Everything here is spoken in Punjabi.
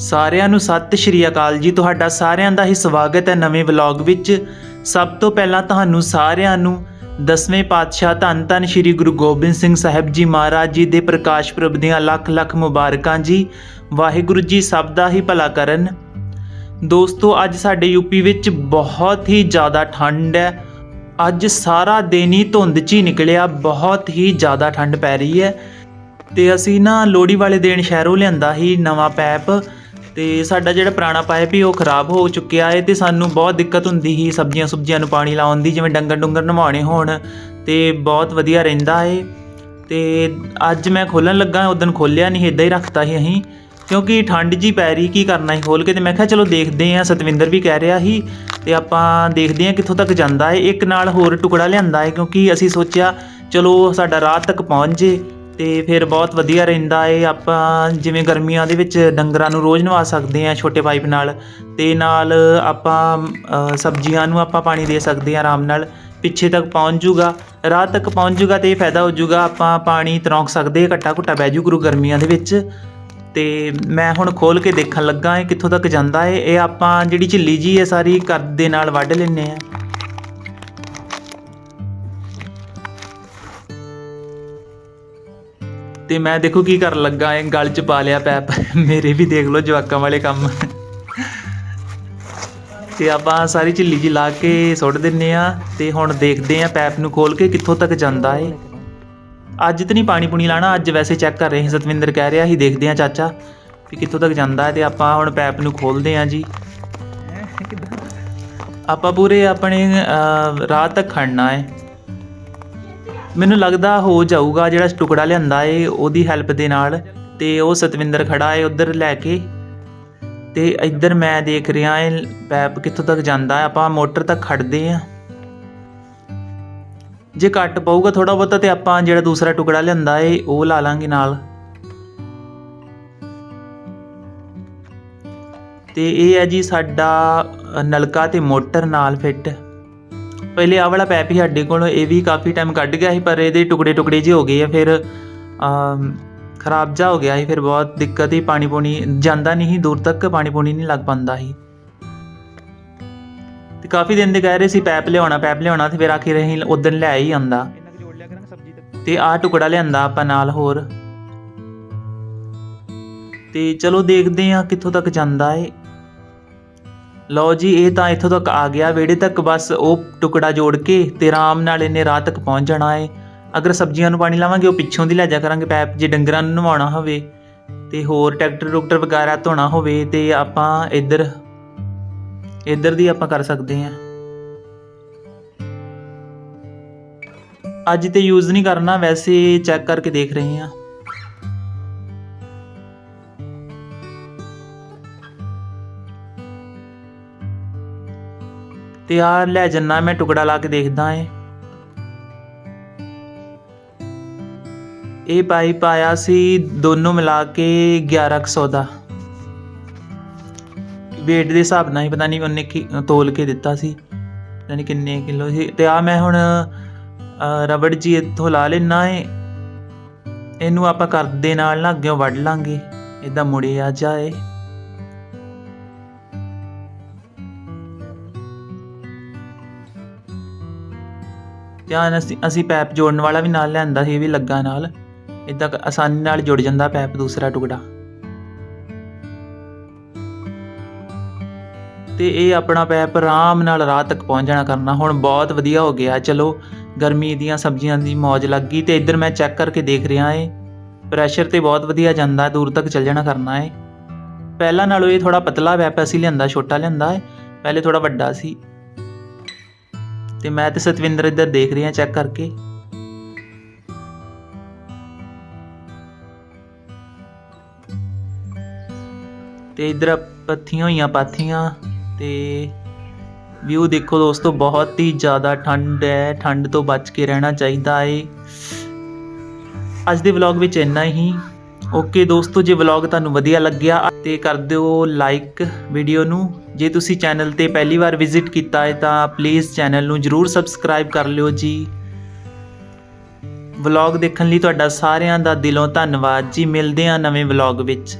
ਸਾਰਿਆਂ ਨੂੰ ਸਤਿ ਸ਼੍ਰੀ ਅਕਾਲ ਜੀ। ਤੁਹਾਡਾ ਸਾਰਿਆਂ ਦਾ ਹੀ ਸਵਾਗਤ ਹੈ ਨਵੇਂ ਵਲੌਗ ਵਿੱਚ। ਸਭ ਤੋਂ ਪਹਿਲਾਂ ਤੁਹਾਨੂੰ ਸਾਰਿਆਂ ਨੂੰ ਦਸਵੇਂ ਪਾਤਸ਼ਾਹ ਧੰਨ ਧੰਨ ਸ਼੍ਰੀ ਗੁਰੂ ਗੋਬਿੰਦ ਸਿੰਘ ਸਾਹਿਬ ਜੀ ਮਹਾਰਾਜ ਜੀ ਦੇ ਪ੍ਰਕਾਸ਼ ਪੁਰਬ ਦੀਆਂ ਲੱਖ ਲੱਖ ਮੁਬਾਰਕਾਂ ਜੀ। ਵਾਹਿਗੁਰੂ ਜੀ ਸਭ ਦਾ ਹੀ ਭਲਾ ਕਰਨ। ਦੋਸਤੋ, ਅੱਜ ਸਾਡੇ ਯੂਪੀ ਵਿੱਚ ਬਹੁਤ ਹੀ ਜ਼ਿਆਦਾ ਠੰਡ ਹੈ। ਅੱਜ ਸਾਰਾ ਦਿਨ ਹੀ ਧੁੰਦ 'ਚ ਹੀ ਨਿਕਲਿਆ, ਬਹੁਤ ਹੀ ਜ਼ਿਆਦਾ ਠੰਡ ਪੈ ਰਹੀ ਹੈ। ਤੇ ਅਸੀਂ ਨਾ ਲੋਹੜੀ ਵਾਲੇ ਦਿਨ ਸ਼ਹਿਰੋਂ ਲਿਆਂਦਾ ਸੀ ਨਵਾਂ ਪੈਪ। ਤੇ ਸਾਡਾ ਜਿਹੜਾ ਪੁਰਾਣਾ ਪਾਈਪ ਹੀ ਉਹ ਖਰਾਬ ਹੋ ਚੁੱਕਿਆ ਹੈ ਤੇ ਸਾਨੂੰ ਬਹੁਤ ਦਿੱਕਤ ਹੁੰਦੀ ਸੀ ਸਬਜ਼ੀਆਂ ਸੁਬਜ਼ੀਆਂ ਨੂੰ ਪਾਣੀ ਲਾਉਣ ਦੀ, ਜਿਵੇਂ ਡੰਗਰ ਡੁੰਗਰ ਨਵਾਉਣੇ ਹੋਣ ਤੇ ਬਹੁਤ ਵਧੀਆ ਰਹਿੰਦਾ ਏ ਤੇ ਅੱਜ ਮੈਂ ਖੋਲਣ ਲੱਗਾ ਉਦੋਂ ਖੋਲਿਆ ਨਹੀਂ ਇਦਾਂ ਹੀ ਰੱਖਤਾ ਸੀ ਅਸੀਂ, ਕਿਉਂਕਿ ਠੰਡ ਜੀ ਪੈ ਰਹੀ, ਕੀ ਕਰਨਾ ਸੀ ਖੋਲ ਕੇ ਤੇ ਮੈਂ ਕਿਹਾ ਚਲੋ ਦੇਖਦੇ ਆਂ ਸਤਵਿੰਦਰ ਵੀ ਕਹਿ ਰਿਹਾ ਸੀ, ਤੇ ਆਪਾਂ ਦੇਖਦੇ ਆਂ ਕਿੱਥੋਂ ਤੱਕ ਜਾਂਦਾ ਏ ਇੱਕ ਨਾਲ ਹੋਰ ਟੁਕੜਾ ਲਿਆਂਦਾ ਹੈ, ਕਿਉਂਕਿ ਅਸੀਂ ਸੋਚਿਆ ਚਲੋ ਸਾਡਾ ਰਾਤ ਤੱਕ ਪਹੁੰਚ ਜੇ। ਅਤੇ ਫਿਰ ਬਹੁਤ ਵਧੀਆ ਰਹਿੰਦਾ ਏ। ਆਪਾਂ ਜਿਵੇਂ ਗਰਮੀਆਂ ਦੇ ਵਿੱਚ ਡੰਗਰਾਂ ਨੂੰ ਰੋਜ਼ ਨਵਾ ਸਕਦੇ ਹਾਂ ਛੋਟੇ ਪਾਈਪ ਨਾਲ ਅਤੇ ਨਾਲ ਆਪਾਂ ਸਬਜ਼ੀਆਂ ਨੂੰ ਆਪਾਂ ਪਾਣੀ ਦੇ ਸਕਦੇ ਹਾਂ ਆਰਾਮ ਨਾਲ। ਪਿੱਛੇ ਤੱਕ ਪਹੁੰਚ ਜੂਗਾ, ਰਾਹ ਤੱਕ ਪਹੁੰਚ ਜੂਗਾ ਤੇ ਇਹ ਫਾਇਦਾ ਹੋ ਜੂਗਾ ਆਪਾਂ ਪਾਣੀ ਤਰੌਂਕ ਸਕਦੇ ਘੱਟਾ ਘੁੱਟਾ ਬਹਿ ਜੂ ਕਰੂ ਗਰਮੀਆਂ ਦੇ ਵਿੱਚ। ਤੇ ਮੈਂ ਹੁਣ ਖੋਲ ਕੇ ਦੇਖਣ ਲੱਗਾ ਇਹ ਕਿੱਥੋਂ ਤੱਕ ਜਾਂਦਾ ਏ। ਇਹ ਆਪਾਂ ਜਿਹੜੀ ਝਿੱਲੀ ਜੀ ਹੈ ਸਾਰੀ ਕੱਦ ਦੇ ਨਾਲ ਵੱਢ ਲੈਨੇ ਆ ਤੇ ਮੈਂ ਦੇਖੋ ਕੀ ਕਰਨ ਲੱਗਾ ਇਹ ਗਲ ਚ ਪਾ ਲਿਆ ਪੈਪ। ਮੇਰੇ ਵੀ ਦੇਖ ਲਓ ਜਵਾਕਾਂ ਵਾਲੇ ਕੰਮ। ਤੇ ਆਪਾਂ ਸਾਰੀ ਝਿੱਲੀ ਜੀ ਲਾ ਕੇ ਸੁੱਟ ਦਿੰਨੇ ਆ ਤੇ ਹੁਣ ਦੇਖਦੇ ਆ ਪੈਪ ਨੂੰ ਖੋਲ ਕੇ ਕਿੱਥੋਂ ਤੱਕ ਜਾਂਦਾ ਏ ਅੱਜ ਤਾਂ ਨਹੀਂ ਪਾਣੀ ਪੂਣੀ ਲਾਣਾ ਅੱਜ ਵੈਸੇ ਚੈੱਕ ਕਰ ਰਹੇ ਸੀ ਸਤਵਿੰਦਰ ਕਹਿ ਰਿਹਾ ਸੀ ਦੇਖਦੇ ਆ ਚਾਚਾ ਵੀ ਕਿੱਥੋਂ ਤੱਕ ਜਾਂਦਾ ਹੈ ਤੇ ਆਪਾਂ ਹੁਣ ਪੈਪ ਨੂੰ ਖੋਲਦੇ ਆ ਜੀ। ਆਪਾਂ ਪੂਰੇ ਆਪਣੇ ਅਹ, ਰਾਤ ਤੱਕ ਖੜਨਾ ਹੈ। ਮੈਨੂੰ ਲੱਗਦਾ ਹੋ ਜਾਊਗਾ ਜਿਹੜਾ ਟੁਕੜਾ ਲਿਆਂਦਾ ਏ, ਉਹਦੀ ਹੈਲਪ ਦੇ ਨਾਲ। ਤੇ ਉਹ ਸਤਵਿੰਦਰ ਖੜਾ ਏ ਉਧਰ ਲੈ ਕੇ। ਤੇ ਇੱਧਰ ਮੈਂ ਦੇਖ ਰਿਹਾ ਏ, ਪੈਪ ਕਿੱਥੋਂ ਤੱਕ ਜਾਂਦਾ ਹੈ ਆਪਾਂ ਮੋਟਰ ਤੱਕ ਖੜਦੇ ਆ। ਜੇ ਘੱਟ ਪਊਗਾ ਥੋੜਾ ਬਹੁਤਾ ਤੇ ਆਪਾਂ ਜਿਹੜਾ ਦੂਸਰਾ ਟੁਕੜਾ ਲਿਆਂਦਾ ਏ, ਉਹ ਲਾ ਲਾਂਗੇ ਨਾਲ। ਤੇ ਇਹ ਹੈ ਜੀ ਸਾਡਾ ਨਲਕਾ ਤੇ ਮੋਟਰ ਨਾਲ ਫਿੱਟ। ਪਹਿਲੇ ਆਹ ਵਾਲਾ ਪੈਪ ਹੀ ਸਾਡੇ ਕੋਲ, ਇਹ ਵੀ ਕਾਫੀ ਟਾਈਮ ਕੱਢ ਗਿਆ ਸੀ, ਪਰ ਇਹਦੇ ਟੁਕੜੇ ਟੁਕੜੇ ਜਿਹੇ ਹੋ ਗਏ ਆ, ਫਿਰ ਖਰਾਬ ਜਾ ਹੋ ਗਿਆ ਸੀ, ਫਿਰ ਬਹੁਤ ਦਿੱਕਤ ਹੀ ਪਾਣੀ ਪੂਣੀ ਜਾਂਦਾ ਨਹੀਂ ਸੀ, ਦੂਰ ਤੱਕ ਪਾਣੀ ਪੂਣੀ ਨਹੀਂ ਲੱਗ ਪਾਉਂਦਾ ਸੀ। ਤੇ ਕਾਫੀ ਦਿਨ ਦੇ ਕਹਿ ਰਹੇ ਸੀ ਪੈਪ ਲਿਆਉਣਾ ਪੈਪ ਲਿਆਉਣਾ, ਤੇ ਫਿਰ ਆਖਿਰ ਅਸੀਂ ਉਦੋਂ ਲੈ ਹੀ ਆਂਦਾ ਇਹਨਾਂ ਤੇ ਆਹ ਟੁਕੜਾ ਲਿਆਂਦਾ ਆਪਾਂ ਨਾਲ ਹੋਰ। ਤੇ ਚਲੋ ਦੇਖਦੇ ਆ ਕਿੱਥੋਂ ਤੱਕ ਜਾਂਦਾ ਏ। ਲਓ ਜੀ, ਇਹ ਤਾਂ ਇੱਥੋਂ ਤੱਕ ਆ ਗਿਆ। ਵਿਹੜੇ ਤੱਕ ਬਸ ਉਹ ਟੁਕੜਾ ਜੋੜ ਕੇ ਤੇ ਆਰਾਮ ਨਾਲ ਇਹਨੇ ਰਾਹ ਤੱਕ ਪਹੁੰਚ ਜਾਣਾ ਏ। ਅਗਰ ਸਬਜ਼ੀਆਂ ਨੂੰ ਪਾਣੀ ਲਾਵਾਂਗੇ, ਉਹ ਪਿੱਛੋਂ ਦੀ ਲੈ ਜਾ ਕਰਾਂਗੇ ਪੈਪ, ਜੇ ਡੰਗਰਾਂ ਨੂੰ ਨਵਾਉਣਾ ਹੋਵੇ ਤੇ ਹੋਰ ਟਰੈਕਟਰ ਰੁਕਟਰ ਵਗੈਰਾ ਧੋਣਾ ਹੋਵੇ ਤੇ ਆਪਾਂ ਇੱਧਰ ਇੱਧਰ ਦੀ ਆਪਾਂ ਕਰ ਸਕਦੇ ਹਾਂ। ਅੱਜ ਤੇ ਯੂਜ਼ ਨਹੀਂ ਕਰਨਾ, ਵੈਸੇ ਚੈੱਕ ਕਰਕੇ ਦੇਖ ਰਹੇ ਹਾਂ। ਤੇ ਆ ਲੈ ਜੰਨਾ, ਮੈਂ ਟੁਕੜਾ ਲਾ ਕੇ ਦੇਖਦਾ ਏ ਇਹ ਪਾਈਪ ਆਇਆ ਸੀ ਦੋਨੋਂ ਮਿਲਾ ਕੇ 1100 ਦਾ। weight ਦੇ ਹਿਸਾਬ ਨਾਲ ਹੀ ਪਤਾ ਨਹੀਂ ਉਹਨੇ ਕੀ, ਤੋਲ ਕੇ ਦਿੱਤਾ ਸੀ। ਪਤਾ ਨਹੀਂ ਕਿੰਨੇ ਕਿਲੋ ਸੀ। ਤੇ ਆ ਮੈਂ ਹੁਣ ਰਬੜ ਜੀ ਇੱਥੋਂ ਲਾ ਲੈਣਾ ਏ ਇਹਨੂੰ ਆਪਾਂ ਕਰਦੇ ਨਾਲ ਨਾ ਅੱਗੇ ਵੱਢ ਲਾਂਗੇ। ਇਦਾਂ ਮੁੜੇ ਆ ਜਾਏ। ਧਿਆਨ ਅਸੀਂ ਅਸੀਂ ਪੈਪ ਜੋੜਨ ਵਾਲਾ ਵੀ ਨਾਲ ਲਿਆਂਦਾ ਸੀ, ਇਹ ਵੀ ਲੱਗਾ ਨਾਲ। ਇਦਾਂ ਆਸਾਨੀ ਨਾਲ ਜੁੜ ਜਾਂਦਾ ਪੈਪ ਦੂਸਰਾ ਟੁਕੜਾ। ਤੇ ਇਹ ਆਪਣਾ ਪੈਪ ਆਰਾਮ ਨਾਲ ਰਾਤ ਤੱਕ ਪਹੁੰਚ ਜਾਣਾ ਕਰਨਾ। ਹੁਣ ਬਹੁਤ ਵਧੀਆ ਹੋ ਗਿਆ। ਚਲੋ, ਗਰਮੀ ਦੀਆਂ ਸਬਜ਼ੀਆਂ ਦੀ ਮੌਜ ਲੱਗ ਗਈ ਤੇ ਇੱਧਰ ਮੈਂ ਚੈੱਕ ਕਰਕੇ ਦੇਖ ਰਿਹਾ ਏ। ਪ੍ਰੈਸ਼ਰ ਤੇ ਬਹੁਤ ਵਧੀਆ ਜਾਂਦਾ, ਦੂਰ ਤੱਕ ਚੱਲ ਜਾਣਾ ਕਰਨਾ ਏ। ਪਹਿਲਾਂ ਨਾਲੋਂ ਇਹ ਥੋੜਾ ਪਤਲਾ ਪੈਪ ਅਸੀਂ ਲਿਆਂਦਾ, ਛੋਟਾ ਲਿਆਂਦਾ ਏ। ਪਹਿਲੇ ਥੋੜਾ ਵੱਡਾ ਸੀ। ਤੇ ਮੈਂ ਤੇ ਸਤਵਿੰਦਰ ਇੱਧਰ ਦੇਖ ਰਹੇ ਹਾਂ ਚੈੱਕ ਕਰਕੇ। ਤੇ ਇੱਧਰ ਪੱਥੀਆਂ ਹੋਈਆਂ, ਪਾਥੀਆਂ ਤੇ ਵਿਊ ਦੇਖੋ ਦੋਸਤੋ, ਬਹੁਤ ਹੀ ਜ਼ਿਆਦਾ ਠੰਡ ਹੈ। ਠੰਡ ਤੋਂ ਬਚ ਕੇ ਰਹਿਣਾ ਚਾਹੀਦਾ ਏ। ਅੱਜ ਦੇ ਵਲੌਗ ਵਿੱਚ ਇੰਨਾ ਹੀ। ਓਕੇ ਦੋਸਤੋ, ਜੇ ਵਲੌਗ ਤੁਹਾਨੂੰ ਵਧੀਆ ਲੱਗਿਆ ਤੇ ਕਰ ਦਿਓ ਲਾਈਕ ਵੀਡੀਓ ਨੂੰ। ਜੇ ਤੁਸੀਂ ਚੈਨਲ ਤੇ ਪਹਿਲੀ ਵਾਰ ਵਿਜ਼ਿਟ ਕੀਤਾ ਹੈ ਤਾਂ ਪਲੀਜ਼ ਚੈਨਲ ਨੂੰ ਜਰੂਰ ਸਬਸਕ੍ਰਾਈਬ ਕਰ ਲਿਓ ਜੀ। ਵਲੌਗ ਦੇਖਣ ਲਈ ਤੁਹਾਡਾ ਸਾਰਿਆਂ ਦਾ ਦਿਲੋਂ ਧੰਨਵਾਦ ਜੀ। ਮਿਲਦੇ ਹਾਂ ਨਵੇਂ ਵਲੌਗ ਵਿੱਚ।